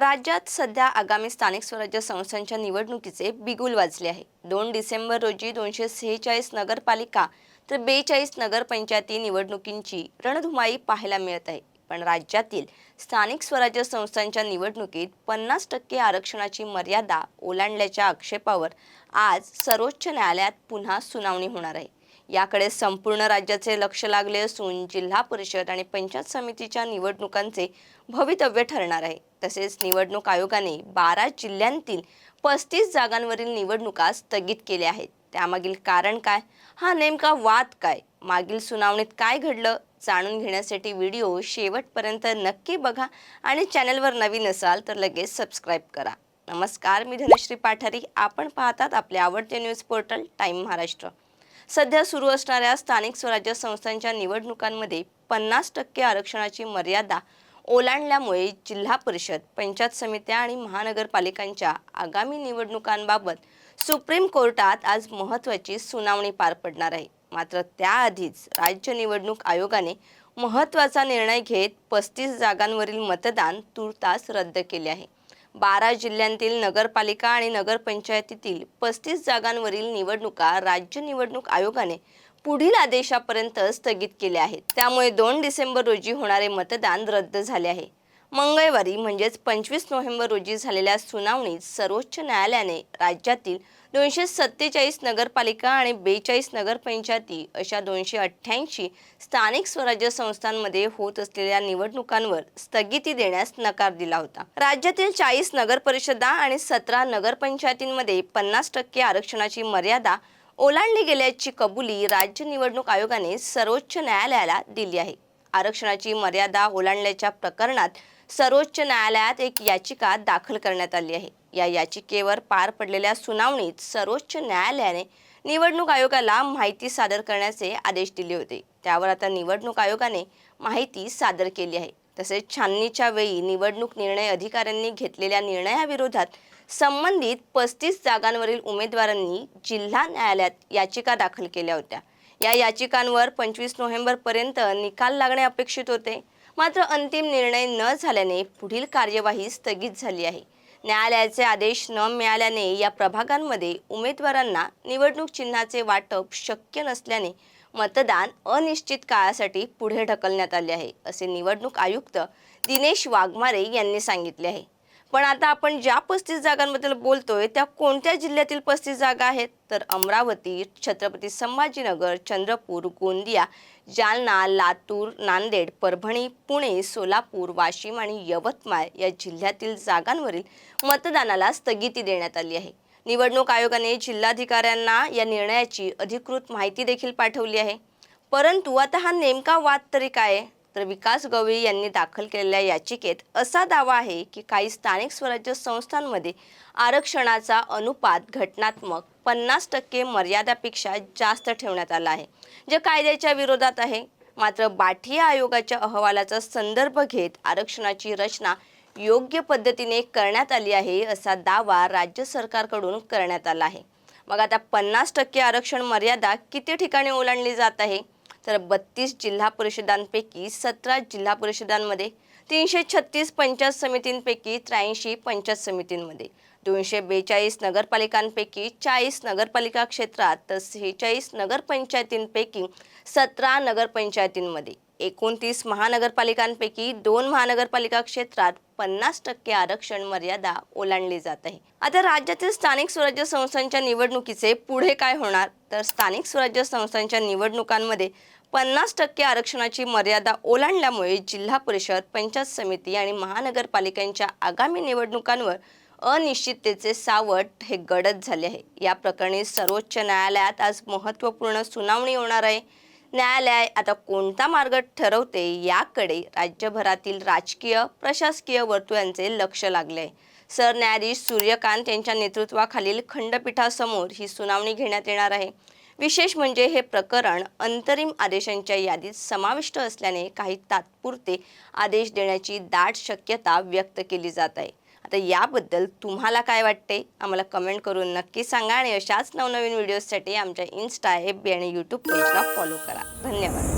राज्यात सध्या आगामी स्थानिक स्वराज्य संस्थांच्या निवडणुकीचे बिगुल वाजले आहे. दोन डिसेंबर रोजी दोनशे सेहेचाळीस नगरपालिका तर बेचाळीस नगरपंचायती निवडणुकींची रणधुमाई पाहायला मिळत आहे. पण राज्यातील स्थानिक स्वराज्य संस्थांच्या निवडणुकीत पन्नास टक्के आरक्षणाची मर्यादा ओलांडल्याच्या आक्षेपावर आज सर्वोच्च न्यायालयात पुन्हा सुनावणी होणार आहे. याकडे संपूर्ण राज्याचे लक्ष लागले असून जिल्हा परिषद आणि पंचायत समितीच्या निवडणुकांचे भवितव्य ठरणार आहे. तसेच निवडणूक आयोगाने बारा जिल्ह्यांतील पस्तीस जागांवरील निवडणुका स्थगित केल्या आहेत. त्यामागील कारण काय? हा नेमका वाद काय? मागील सुनावणीत काय घडलं? जाणून घेण्यासाठी व्हिडिओ शेवटपर्यंत नक्की बघा आणि चॅनलवर नवीन असाल तर लगेच सबस्क्राईब करा. नमस्कार मी धनश्री पाठारी. आपण पाहतात आपले आवडते न्यूज पोर्टल टाईम महाराष्ट्र. सध्या सुरू असणाऱ्या स्थानिक स्वराज्य संस्थांच्या निवडणुकांमध्ये पन्नास टक्के आरक्षणाची मर्यादा ओलांडल्यामुळे जिल्हा परिषद पंचायत समित्या आणि महानगरपालिकांच्या आगामी निवडणुकांबाबत सुप्रीम कोर्टात आज महत्त्वाची सुनावणी पार पडणार आहे. मात्र त्याआधीच राज्य निवडणूक आयोगाने महत्त्वाचा निर्णय घेत पस्तीस जागांवरील मतदान तूर्तास रद्द केले आहे. बारा जिल्ह्यांतील नगरपालिका आणि नगरपंचायतीतील पस्तीस जागांवरील निवडणुका राज्य निवडणूक आयोगाने पुढील आदेशापर्यंत स्थगित केल्या आहेत. त्यामुळे दोन डिसेंबर रोजी होणारे मतदान रद्द झाले आहे. मंगळवारी म्हणजेच पंचवीस नोव्हेंबर रोजी झालेल्या सुनावणीत सर्वोच्च न्यायालयाने राज्यातील दोनशे सत्तेचाळीस नगरपालिका आणि बेचाळीस नगरपंचायती अशा दोनशे अठ्ठ्याऐंशी स्थानिक स्वराज्य संस्थांमध्ये होत असलेल्या निवडणुकांवर स्थगिती देण्यास नकार दिला होता. राज्यातील चाळीस नगरपरिषदा आणि सतरा नगरपंचायतींमध्ये पन्नास टक्के आरक्षणाची मर्यादा ओलांडली गेल्याची कबुली राज्य निवडणूक आयोगाने सर्वोच्च न्यायालयाला दिली आहे. आरक्षणाची मर्यादा ओलांडल्याच्या प्रकरणात सर्वोच्च न्यायालयात एक याचिका दाखल करण्यात आली आहे. या याचिकेवर पार पडलेल्या सुनावणीत सर्वोच्च न्यायालयाने निवडणूक आयोगाला माहिती सादर करण्याचे आदेश दिले होते. त्यावर आता निवडणूक आयोगाने माहिती सादर केली आहे. तसेच छाननीच्या वेळी निवडणूक निर्णय अधिकाऱ्यांनी घेतलेल्या निर्णयाविरोधात संबंधित पस्तीस जागांवरील उमेदवारांनी जिल्हा न्यायालयात याचिका दाखल केल्या होत्या. या याचिकांवर पंचवीस नोव्हेंबरपर्यंत निकाल लागणे अपेक्षित होते. मात्र अंतिम निर्णय न झाल्याने पुढील कार्यवाही स्थगित झाली आहे. न्यायालयाचे आदेश न मिळाल्याने या प्रभागांमध्ये उमेदवारांना निवडणूक चिन्हाचे वाटप शक्य नसल्याने मतदान अनिश्चित काळासाठी पुढे ढकलण्यात आले आहे असे निवडणूक आयुक्त दिनेश वाघमारे यांनी सांगितले आहे. पण आता आपण ज्या पस्तीस जागांबद्दल बोलतोय त्या कोणत्या जिल्ह्यातील पस्तीस जागा आहेत? तर अमरावती छत्रपती संभाजीनगर चंद्रपूर गोंदिया जालना लातूर नांदेड परभणी पुणे सोलापूर वाशिम आणि यवतमाळ या जिल्ह्यातील जागांवरील मतदानाला स्थगिती देण्यात आली आहे. निवडणूक आयोगाने जिल्हाधिकाऱ्यांना या निर्णयाची अधिकृत माहिती देखील पाठवली आहे. परंतु आता हा नेमका वाद तरी काय आहे? तर विकास गवळी यांनी दाखल केलेल्या याचिकेत असा दावा आहे की काही स्थानिक स्वराज्य संस्थांमध्ये आरक्षणाचा अनुपात घटनात्मक पन्नास टक्के मर्यादापेक्षा जास्त ठेवण्यात आला आहे जे कायद्याच्या विरोधात आहे. मात्र बाठिया आयोगाच्या अहवालाचा संदर्भ घेत आरक्षणाची रचना योग्य पद्धतीने करण्यात आली आहे असा दावा राज्य सरकारकडून करण्यात आला आहे. मग आता पन्नास टक्के आरक्षण मर्यादा किती ठिकाणी ओलांडली जात आहे? तर बत्तीस जिल्हा परिषदांपैकी सतरा जिल्हा परिषदांमध्ये तीनशे छत्तीस पंचायत समितींपैकी त्र्याऐंशी पंचायत समितींमध्ये दोनशे बेचाळीस नगरपालिकांपैकी चाळीस नगरपालिका क्षेत्रात तर सेहेचाळीस नगरपंचायतींपैकी सतरा नगरपंचायतींमध्ये एकोणतीस महानगरपालिकांपैकी दोन महानगरपालिका क्षेत्रात पन्नास टक्के आरक्षण मर्यादा ओलांडली जात आहे. आता राज्यातील स्थानिक स्वराज्य संस्थांच्या निवडणुकीचे पुढे काय होणार? तर स्थानिक स्वराज्य संस्थांच्या निवडणुकांमध्ये पन्नास टक्के आरक्षणाची मर्यादा ओलांडल्यामुळे जिल्हा परिषद पंचायत समिती आणि महानगरपालिकांच्या आगामी निवडणुकांवर अनिश्चिततेचे सावट हे गडद झाले आहे. या प्रकरणी सर्वोच्च न्यायालयात आज महत्त्वपूर्ण सुनावणी होणार आहे. न्यायालय आता कोणता मार्ग ठरवते याकडे राज्यभरातील राजकीय प्रशासकीय वर्तुळांचे लक्ष लागले आहे. सरन्यायाधीश सूर्यकांत यांच्या नेतृत्वाखालील खंडपीठासमोर ही सुनावणी घेण्यात येणार आहे. विशेष म्हणजे हे प्रकरण अंतरिम आदेशांच्या यादीत समाविष्ट असल्याने काही तात्पुरते आदेश देण्याची दाट शक्यता व्यक्त केली जात आहे. आता याबद्दल तुम्हाला काय वाटते? आम्हाला कमेंट करून नक्की सांगा आणि अशाच नवनवीन व्हिडिओजसाठी आमच्या इन्स्टा एफ बी आणि यूट्यूब पेजला फॉलो करा. धन्यवाद.